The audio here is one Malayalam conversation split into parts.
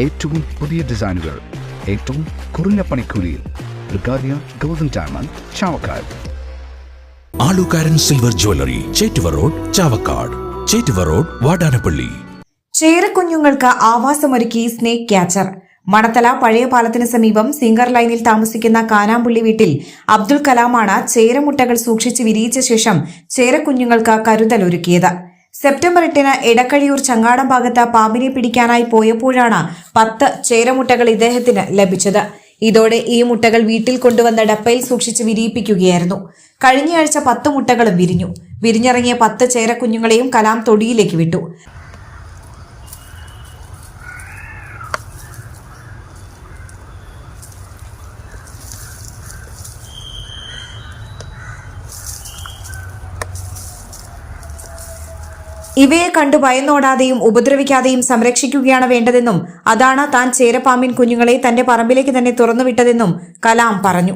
ഏറ്റവും പുതിയ ഡിസൈനുകൾ ഏറ്റവും കുറഞ്ഞ പണിക്കൂലിയിൽ ബ്രിഗാദിയ golden diamond Chavakkad. Alukaran silver jewellery Chettuva road Chavakkad. Chettuva road Vadanappally. ചേരക്കുഞ്ഞുങ്ങൾക്ക് ആവാസമൊരുക്കി സ്നേക് ക്യാച്ചർ. മണത്തല പഴയ പാലത്തിന് സമീപം സിംഗർ ലൈനിൽ താമസിക്കുന്ന കാനാമ്പുള്ളി വീട്ടിൽ അബ്ദുൽ കലാമാണ് ചേരമുട്ടകൾ സൂക്ഷിച്ച് വിരിയിച്ച ശേഷം ചേരക്കുഞ്ഞുങ്ങൾക്ക് കരുതലൊരുക്കിയത്. സെപ്റ്റംബർ എട്ടിന് എടക്കഴിയൂർ ചങ്ങാടം ഭാഗത്ത് പാമ്പിനെ പിടിക്കാനായി പോയപ്പോഴാണ് പത്ത് ചേരമുട്ടകൾ ഇദ്ദേഹത്തിന് ലഭിച്ചത്. ഇതോടെ ഈ മുട്ടകൾ വീട്ടിൽ കൊണ്ടുവന്ന ഡപ്പയിൽ സൂക്ഷിച്ച് വിരിയിപ്പിക്കുകയായിരുന്നു. കഴിഞ്ഞയാഴ്ച പത്ത് മുട്ടകളും വിരിഞ്ഞു. വിരിഞ്ഞിറങ്ങിയ പത്ത് ചേരക്കുഞ്ഞുങ്ങളെയും കലാം തൊടിയിലേക്ക് വിട്ടു. ഇവയെ കണ്ടു ഭയന്നോടാതെയും ഉപദ്രവിക്കാതെയും സംരക്ഷിക്കുകയാണ് വേണ്ടതെന്നും അതാണ് താൻ ചേരപ്പാമ്പിൻ കുഞ്ഞുങ്ങളെ തന്റെ പറമ്പിലേക്ക് തന്നെ തുറന്നുവിട്ടതെന്നും കലാം പറഞ്ഞു.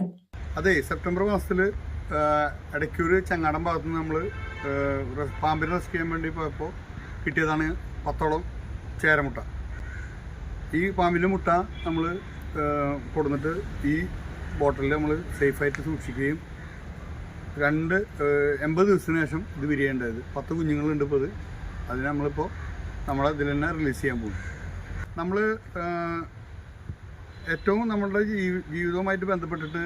അതെ സെപ്റ്റംബർ മാസത്തിൽ ഇടയ്ക്കൂര് ചങ്ങാടം ഭാഗത്ത് നിന്ന് നമ്മൾ പാമ്പിനെ റെസ്ക്യൂ ചെയ്യാൻ വേണ്ടി പോയപ്പോൾ കിട്ടിയതാണ് പത്തോളം ചേരമുട്ട. ഈ പാമ്പിന്റെ മുട്ട നമ്മൾ കൊടുന്നിട്ട് ഈ ബോട്ടിലിൽ നമ്മൾ സേഫായിട്ട് സൂക്ഷിക്കുകയും രണ്ട് എൺപത് ദിവസത്തിന് ശേഷം ഇത് വിരിയേണ്ടത്. പത്ത് കുഞ്ഞുങ്ങളുണ്ട് ഇപ്പോൾ ഇത്. അതിന് നമ്മളിപ്പോൾ നമ്മളെ ഇതിൽ തന്നെ റിലീസ് ചെയ്യാൻ പോകും. നമ്മൾ ഏറ്റവും നമ്മളുടെ ജീവിതവുമായിട്ട് ബന്ധപ്പെട്ടിട്ട്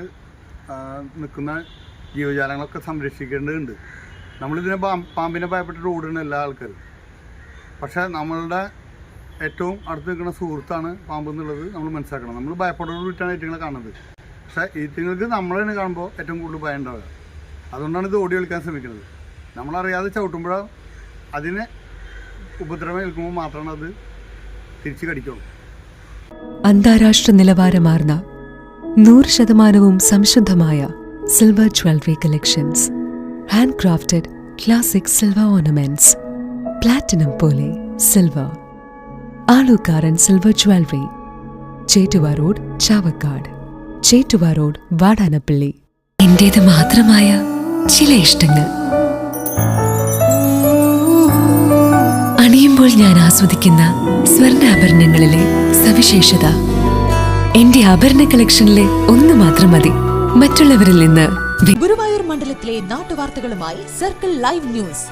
നിൽക്കുന്ന ജീവജാലങ്ങളൊക്കെ സംരക്ഷിക്കേണ്ടതുണ്ട്. നമ്മളിതിനെ പാമ്പ് പാമ്പിനെ ഭയപ്പെട്ടിട്ട് ഓടുന്ന എല്ലാ ആൾക്കാരും. പക്ഷേ നമ്മളുടെ ഏറ്റവും അടുത്ത് നിൽക്കുന്ന സുഹൃത്താണ് പാമ്പ് എന്നുള്ളത് നമ്മൾ മനസ്സിലാക്കണം. നമ്മൾ ഭയപ്പെടോട് വിട്ടാണ് ഏറ്റവും കാണുന്നത്. പക്ഷേ ഈറ്റങ്ങൾക്ക് നമ്മളെ കാണുമ്പോൾ ഏറ്റവും കൂടുതൽ ഭയം ഉണ്ടാവുക. അതുകൊണ്ടാണ് ഇത് ഓടി കളിക്കാൻ ശ്രമിക്കുന്നത്. നമ്മളറിയാതെ ചവിട്ടുമ്പോൾ അതിന് ഉപദ്രവം ഏൽക്കുമ്പോൾ മാത്രമാണ് അത് തിരിച്ചു കടിക്കുള്ളൂ. അന്താരാഷ്ട്ര നിലവാരമാർന്ന നൂറ് ശതമാനവും സംശുദ്ധമായ silver jewellery collections hand crafted classic silver ornaments platinum പോലെ silver Alukaran silver jewellery Chettuva road Chavakkad. Chettuva road Vadanappally. എന്റേത് മാത്രമായ ചില ഇഷ്ടങ്ങൾ. അണിയുമ്പോൾ ഞാൻ ആസ്വദിക്കുന്ന സ്വർണാഭരണങ്ങളിലെ സവിശേഷത. എന്റെ ആഭരണ കളക്ഷനിലെ ഒന്ന് മാത്രം മതി. മറ്റുള്ളവരിൽ നിന്ന് ഗുരുവായൂർ മണ്ഡലത്തിലെ നാട്ടുവാർത്തകളുമായി സർക്കിൾ ലൈവ് ന്യൂസ്.